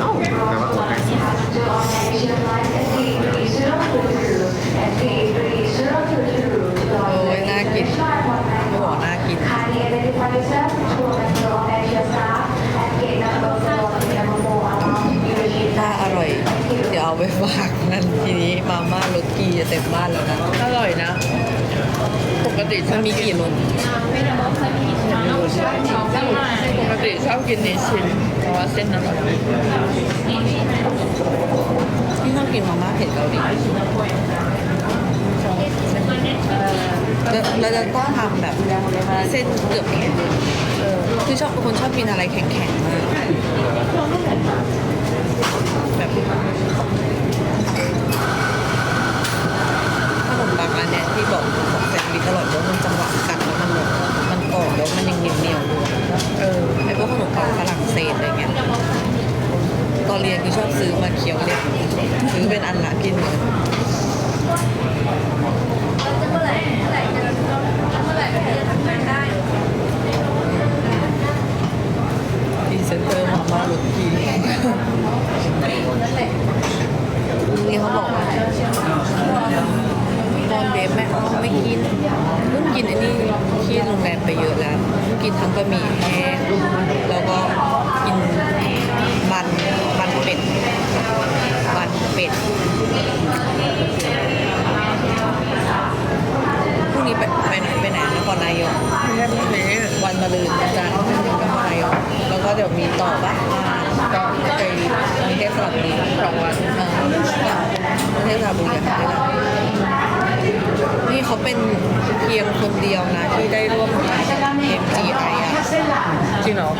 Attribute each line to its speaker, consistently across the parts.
Speaker 1: เอ้าแปลว่าโอนให้
Speaker 2: โอ้ยน่ากินไม่บอกน่ากิน ถ้าอร่อย เดี๋ยวเอาไปฝากนั่นทีนี้มาม่ารสกีจะเต็มบ้านแล้วนะ
Speaker 3: อร่อยนะ ปกติช
Speaker 2: มั
Speaker 3: อนบ
Speaker 2: มีกี่รส
Speaker 3: ปกติชอบกินนิชินเพราะว่าเส้นอร่อย
Speaker 2: ที่ชอบกินมาม่าเผ็ดเกาหลีแล้วเราจะต้องทำแบบเส้นเกือบแข็ง คือชอบเป็นคนชอบกินอะไรแข็งๆมากแบบขนมปังอันเนี้ยที่บอกบอกแซนด์วิชอร่อยเพราะมันจังหวะกัดแล้วมันแบบมันกรอบแล้วมันยังเหนียวเหนียวๆอยู่เออไอพวกขนมปังฝรั่งเศสอะไรเงี้ยตอนเรียนคือชอบซื้อมาเคี้ยวเล่นซื้อเป็นอันละกินเลยพรีเซ นี่เขาบอกว่าตอนเดฟแม่เขาไม่กินเพิ่งกินอันนี้ที่โรงแรมไปเยอะแล้ว กินทั้งบะหมี่แห้งแล้วก็กินบันบันเป็ดบันเป็ดพรุ่งนี้ไปไปไหนไปไหนนครนายก
Speaker 3: ไม่ใช่พวกนี้
Speaker 2: วันมะรืนจันทร์นครนายกแล้วก็ เดี๋ยวมีต่อปะ
Speaker 3: ก็
Speaker 2: ไปกรุงเทพสระบุรี
Speaker 3: สองวัน
Speaker 2: เออกรุงเทพสระบุรีกับไปแล้วนี่เขาเป็นเพียงคนเดียวนะที่ได้ร่วมงาน MGI อะ
Speaker 3: จริงเหรอ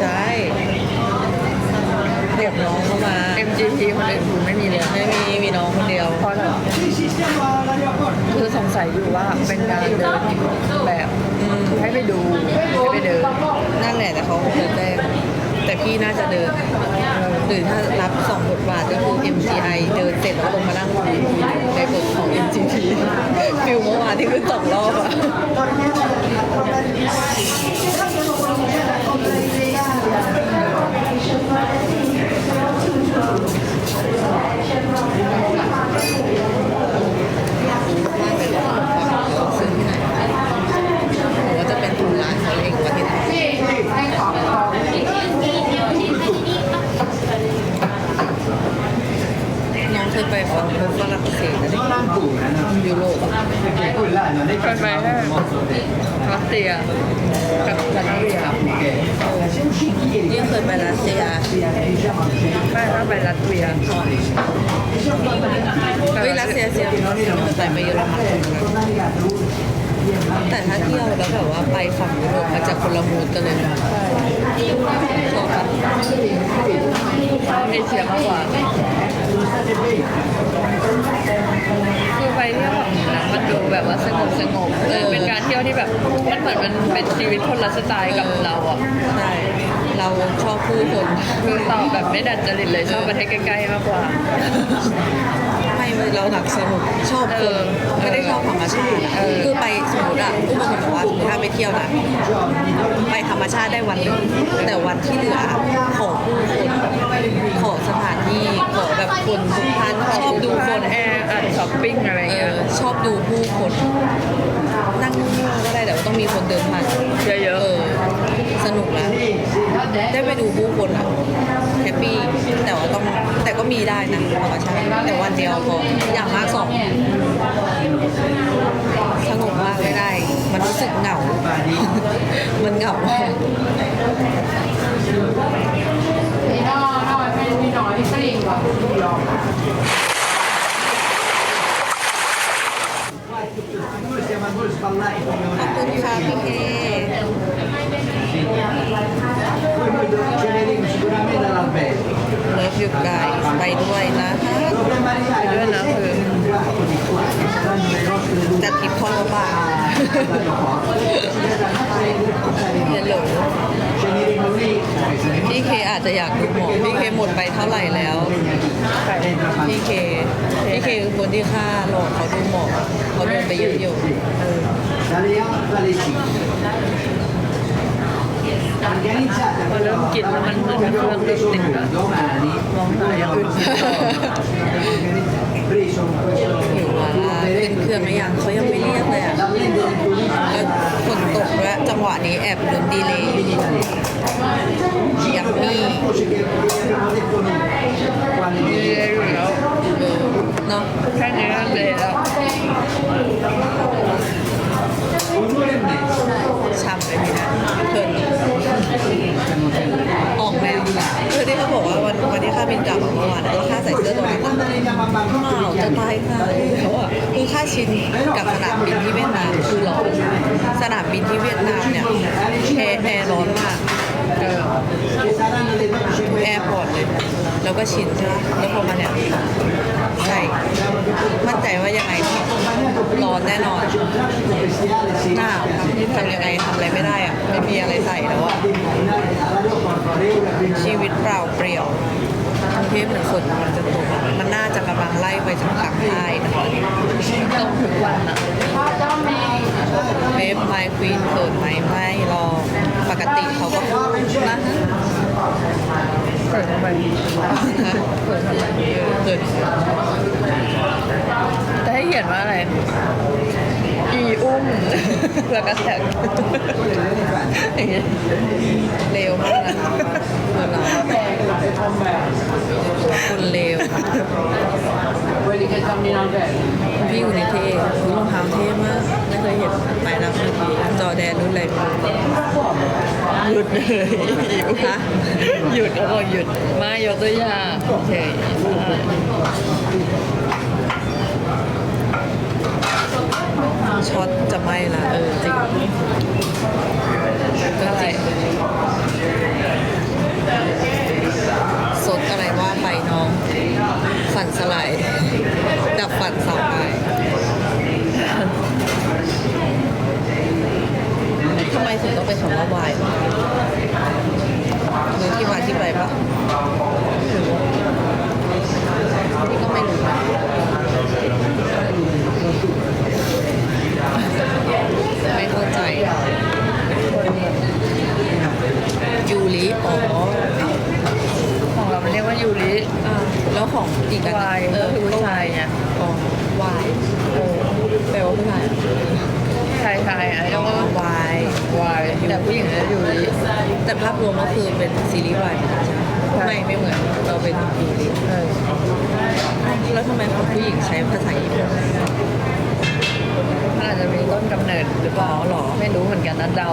Speaker 2: ใช่เรียกน้องเข้ามา
Speaker 3: MGP คนอื่นคุณไม่มีเลย
Speaker 2: ไม่มีมีน้องคนเดียว
Speaker 3: เพราะอะไรคือ สงสัยอยู่ว่าเป็นการเดินแบบให้ไปดูให้ไปเดิน
Speaker 2: นั่นแหละแต่เขาคงจะแจ้แต่พี่น่าจะเดินหรือถ้ารับสองบทบาทก็คือ MGI เดินเสร็จแล้วลงมานั่งคุยในบทของ MGT ฟิลเมื่อวานที่ขึ้นสองรอบอะ ซื้อที่ไหนหรือว่าจะเป็นทุนร้านเขาเองว่าที่ไหนน้องเคยไปฟังฝรั่งเศสนะยุโรปอะ
Speaker 4: Quella non è
Speaker 3: che abbiamo
Speaker 4: molto
Speaker 3: รัสเซียกับรัสเซีย
Speaker 2: นี่เคยไปรัสเซีย
Speaker 3: ไม่ถ้าไปรัสเซีย
Speaker 2: เฮ้ยรัสเซียเซียไม่เคยไปไปเยอรมันแต่ถ้าเที่ยวแล้วแบบว่าไปฝั่งยุโรปมันจะคนละมูดกันเลยนะชอบปะ
Speaker 3: เอเชียมากกว่าคือไปเที่ยวแบบนั้นมันดูแบบว่าสงบสงบเออเป็นการเที่ยวที่แบบมันเหมือนมันเป็นชีวิตคนละสไตล์กับเราอะ
Speaker 2: ใช่เราชอบผู้คน
Speaker 3: คือตอบแบบไม่ดัดจริตเลยชอบประเทศใกล้ๆมากกว่า
Speaker 2: เราหนักสนุกชอบค
Speaker 3: น
Speaker 2: ไม่ได้ชอบธรรมชาติคือไปสมมติอะผู้บางคนบอกว่าสมมติถ้าไปเที่ยวนะไปธรรมชาติได้วันหนึ่งแต่วันที่เหลือขอผู้คนขอสถานที่ คนทุกท่านชอบดูคน
Speaker 3: แอร์อัดช้อปปิ้งอะไร
Speaker 2: เอ
Speaker 3: เงี้ย
Speaker 2: อชอบดูผู้คน นั่งนิ่งๆก็ได้แต่ว่าต้องมีคนเดินผ่าน
Speaker 3: เยอะ
Speaker 2: เออสนุกแล้ว ได้ไปดูผู้คนอะแฮปปี้แต่ว่าต้องแต่ก็มีได้นะธรรมชาติแต่วันเดียวพออย่างมากสองสงบมากไม่ได้ มันรู้สึกเหงา มันเหงามาก
Speaker 4: Noi siamo a voi spallati
Speaker 2: ขอบคุณค่ะพี่เค
Speaker 4: Poi noi ceneremo sicuramente all'albergo.
Speaker 2: เลิฟยูไกไป ด้วยนะคะ
Speaker 4: Dovremmo arrivare alle
Speaker 3: Buona,
Speaker 4: sette
Speaker 3: sì.
Speaker 4: in un tratto di qua, che saranno le nostre
Speaker 2: จัดทริปพ่าเฮลโหลพี่เคอาจจะอยากดูหมอพี่เคหมดไปเท่าไหร่แล้วพี่เคพี่เคคือคนที่ฆ่าหลอกเขาดูหมอเขาโดนไปเยอะอยู่
Speaker 3: พอเริ่มกินแล้วมันเหมือนเครื่องดื่มติดอะ
Speaker 4: domani
Speaker 3: มองหาอย่างอื่นกิ
Speaker 2: วมาล่าขึ้นเครื่องหรือยังเขายังไม่เรียกเลยอะแล้วฝนตกและจังหวะนี้แอบลุ้นดีเลยยัมมี่
Speaker 4: voce che abbiamo detto noi quale
Speaker 3: ดีเลยอยู่แล้ว
Speaker 2: เออเนาะ
Speaker 3: แค่นี้ก็เลยแล้ว
Speaker 4: un'ora e mezzo
Speaker 2: ช่ำเลยพี่นะเพลินออกแบบ คือที่เขาบอกว่าวันวันที่ข้าบินกลับอะเมื่อวานแล้วข้าใส่เสื้อตัวนี้
Speaker 4: quando andiamo a
Speaker 2: หนาวจะตายค่ะเขาอะคือค่าชินกับสนามบินที่เวียดนามคือร้อนสนามบินที่เวียดนามเนี่ยแอร์แอร์ร้อนมากเออแอร์พอร์ตเลยแล้วก็ชินใช่ไหมแล้วพอมาเนี่ยใช่มั่นใจว่ายังไง ร้อนแน่นอน
Speaker 4: traffico bestiale sì
Speaker 2: หนาวครับทำยังไงทำอะไรไม่ได้อะไม่มีอะไรใส่แล้วอะ
Speaker 4: all'aeroporto alle ore prima
Speaker 2: ชีวิตเปล่าเปลี่ยวกรุงเทพเหมือนฝนมันจะตกมันน่าจะกำลังไล่ไปถึงภาคใต้นะคะ
Speaker 3: ต้องทุกวันอะ
Speaker 2: เวฟไมควีนเขินไหมไม่รอปกติเขาก็พูดนะ
Speaker 3: เปิดทำไมเปิดทำไม
Speaker 2: เกิด
Speaker 3: จะให้เขียนว่าอะไร อีอุ้ม แล้วก็แท็กอย่างเงี้ย
Speaker 2: เร็วมากคนเราคนเร็วพี่อยู่ในเท่รองเท้าเท่มาก ไม่เคยเห็นไปรับเมื่อกี้จอแดนรุ่นอะไรไม่รู้ หยุดเลยฮะ
Speaker 3: หยุดเขาบอกหยุด มายกตัวอย่างโอเค
Speaker 2: ช็อตจะไหม่ละเออจริงก็
Speaker 3: อะไร
Speaker 2: จริงสดอะไรว่าไปน้อง ฝันสลาย ดับฝันสาวไปทำไมถึงต้องเป็นคำว่าวายที่มาที่ไปปะนี่ก็ไม่รู้นะไม่เข้าใจ ยูริอ๋อ
Speaker 3: ของเรามันเรียกว่ายูริ
Speaker 2: อ่าแล้วของอีกอัน
Speaker 3: วาย
Speaker 2: เออ
Speaker 3: คือผู้ชายไง
Speaker 2: อ๋อวายโอ้แปลว่าผู้ชาย
Speaker 3: ชายชายอะ
Speaker 2: แล้ว
Speaker 3: ก็
Speaker 2: วายวา
Speaker 3: ยแต่ผู้หญิงเรียกยูริ
Speaker 2: แต่ภาพรวมก็คือเป็นซีรีส์วายใช่ไหม
Speaker 3: ใช่
Speaker 2: ไม่ไม่เหมือนเราเป็นยูริ
Speaker 3: เออ
Speaker 2: แล้วทำไมผู้หญิงใช้ภาษาญี่ปุ่น
Speaker 3: มันอาจจะมีต้นกำเนิดหรือเปล่า
Speaker 2: อ๋อเหรอ
Speaker 3: ไม่รู้เหมือนกันนะเดา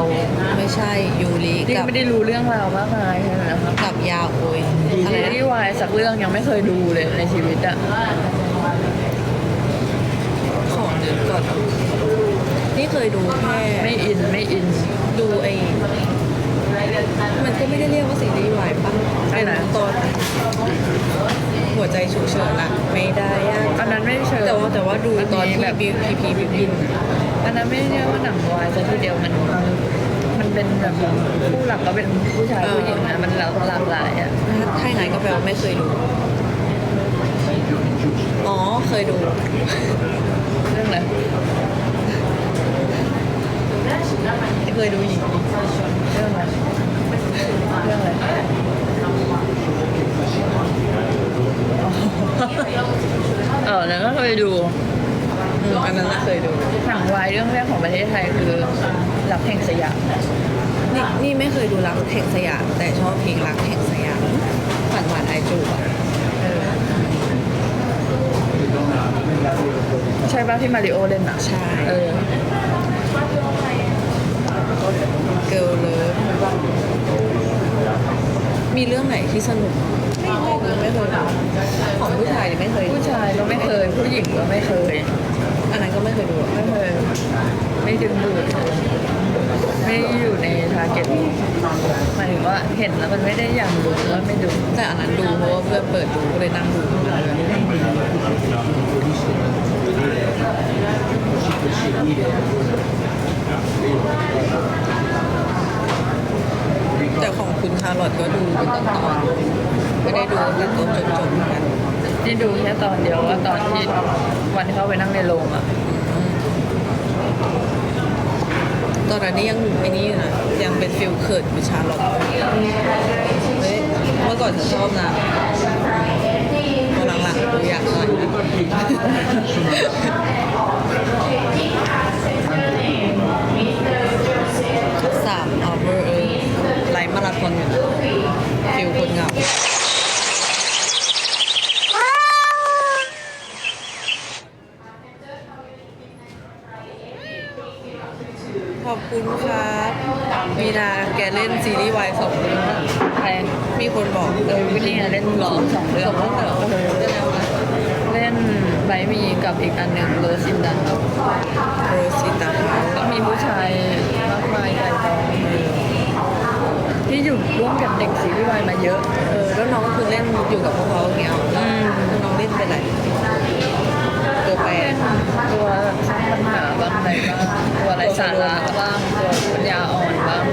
Speaker 2: ไม่ใช่ยูริ
Speaker 3: ที่
Speaker 2: กับ
Speaker 3: ไม่ได้รู้เรื่องราวมากมายขนาดนั้นนะครับ
Speaker 2: กับยาโอยอะ
Speaker 3: อะไรไร
Speaker 2: นะ
Speaker 3: ที่วายสักเรื่องยังไม่เคยดูเลยในชีวิตอะ
Speaker 2: ของเดือนก่อนนี่เคยดูแค่
Speaker 3: ไม่อินไม่อิน
Speaker 2: ดูไอ้มันก็ไม่ได้เรียกว่าซีรีส์วายปะ
Speaker 3: ใช่
Speaker 2: เป็น
Speaker 3: นะ
Speaker 2: ตอนหัวใจฉุกเฉินอะไม่ได้ยา ดูตอนที่
Speaker 3: แบบ
Speaker 2: บิวพีพีบิวกิน
Speaker 3: อันนั้นไม่เรียกว่าหนังวายซะทีเดียวมัน มันเป็นแบบผู้หลักก็เป็นผู้ชายผู้หญิงนะมันหลากหลากหลายอะ
Speaker 2: ถ้าไหนก็แปลว่าไม่เคยดู อ๋อเคยดู
Speaker 3: เรื่องอะไร
Speaker 2: เคยดูหญิง
Speaker 3: เรื่องอะไรเรื่องอะไรเออแล้วก็เคยดู
Speaker 2: อืมอันนั้นน่ะเคยดู
Speaker 3: หนังวายเรื่องแรกของประเทศไทยคือรักแห่งสยาม
Speaker 2: นี่นี่ไม่เคยดูรักแห่งสยามแต่ชอบเพลงรักแห่งสยามฝันหวานไอจูบอะ
Speaker 3: เออใช่ป่ะที่มาริโอเล่นอะ
Speaker 2: ใช่
Speaker 3: เออ
Speaker 2: เกิร์ลเลิฟมีเรื่องไหนที่สนุกไม่เคยดูไม่เคยดูของผู้ชายนี่ ไม่เคยดู
Speaker 3: ผู้ชายก็ไม่เคย ผู้หญิงก็ไม่เคย
Speaker 2: อันนั้นก็ไม่เคยดูอะ
Speaker 3: ไม่เคยไม่ดึงดูดไม่อยู่ในทาร์เก็ตหมายถึงว่าเห็นแล้วมันไม่ได้อยากดูก็ไม่ดู
Speaker 2: แต่อันนั้นดูเพราะว่าเพื่อนเปิดดูก็เลยนั่งดูทั้งนั้นเลยแต่ของคุณคาร์ลอตก็ดูเป็นตอนๆไม่ได้ดูตั้งแต่ต้นจนจบเหมือนกัน
Speaker 3: ที่ดูแค่ตอนเดียวว่าตอนที่วันที่เขาไปนั่งในโรงอะ
Speaker 2: ตอนนั้นนี่ยังไอ้นี่อยู่นะยังเป็นฟิลเขินอยู่ชาลอตเฮ้ยเมื่อก่อนฉันชอบนะตอนหลังๆกูอยากหน่อยนะสามอัลเบอร์เออไลฟ์มาราธอนอยู่นะฟิลคนเหงา ขอบคุณครับ มีนาแกเล่นซีรีส์วายสองเรื่อง
Speaker 3: ใคร
Speaker 2: มีคนบอก
Speaker 3: เออวินนี่เล่นหรอสองเรื่อง
Speaker 2: สองเรื่องเหรอเรื่องอะไรวะ
Speaker 3: เล่นไบมีกับอีกอันหนึ่งโรซินดันครับ
Speaker 2: โรซิตา
Speaker 3: ก็มีผู้ชายมากมายใจกองที่อยู่ร่วมกับเด็กซีรีส์วายมาเยอะ
Speaker 2: เออแล้วน้องก็คือเล่นอยู่กับพวกเขาอย่างเงี้ยแล้ว
Speaker 3: อืม
Speaker 2: น้องเล่นเป็นไรตัวแปร
Speaker 3: เป็น ตัวปัญหาบ้างอะไรบ้างตัวไร้สาระบ้างตัวปัญญาอ่อนบ้าง